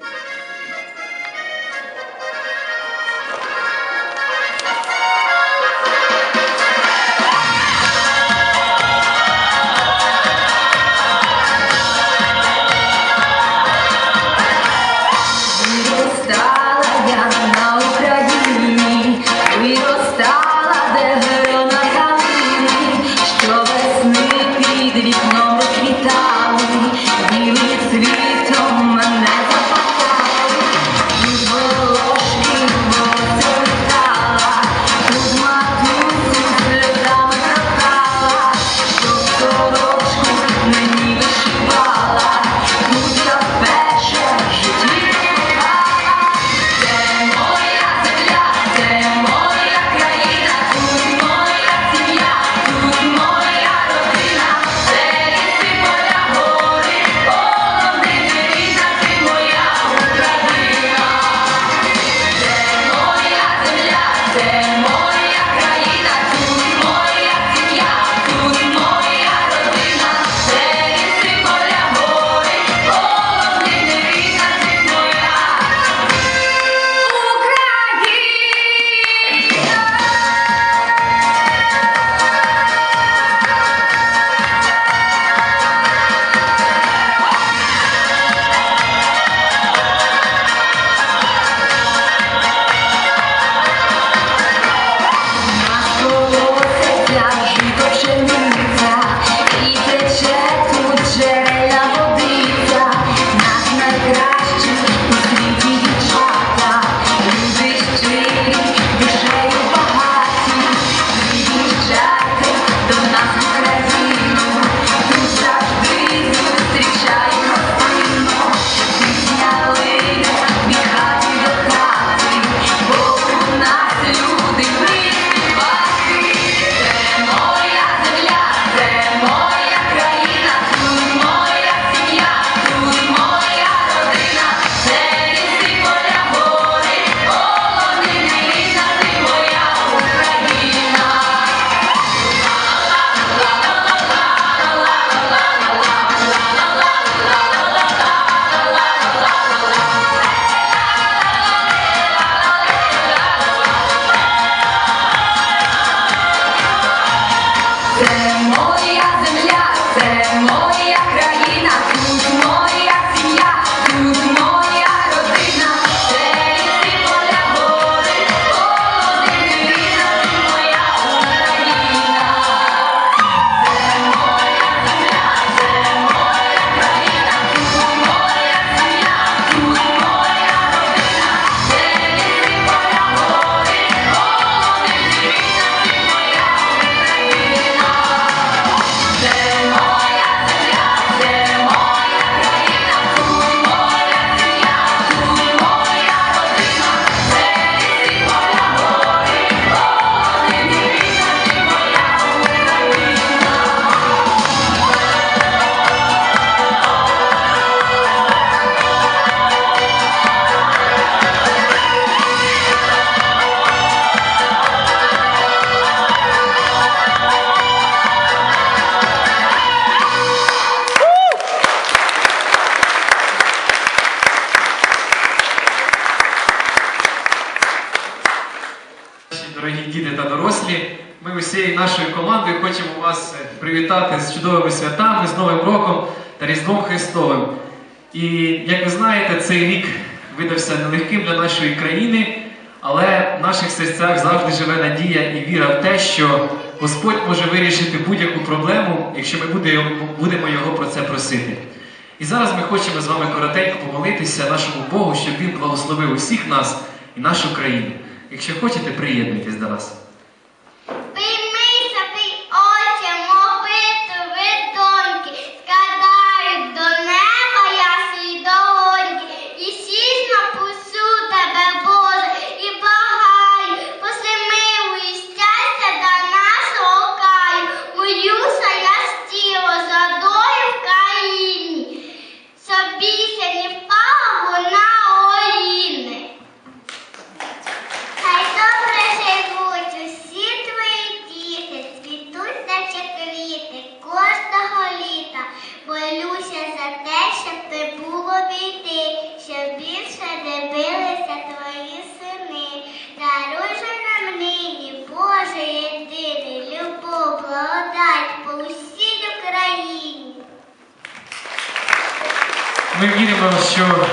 Bye. дорогі діти та дорослі. Ми усією нашою командою хочемо вас е, привітати з чудовими святами, з Новим роком та Різдвом Христовим. І як ви знаєте, цей рік видався нелегким для нашої країни, але в наших серцях завжди живе надія і віра в те, що Господь може вирішити будь-яку проблему, якщо ми будемо його про це просити. І зараз ми хочемо з вами коротенько помолитися нашому Богу, щоб Він благословив усіх нас і нашу країну. Якщо хочете, приєднуйтесь до нас. Ми віримо, що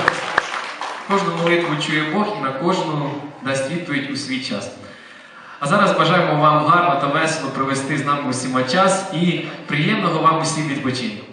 кожну молитву чує Бог і на кожну дасть відповідь у свій час. А зараз бажаємо вам гарно та весело провести з нами усіма час і приємного вам усім відпочинку.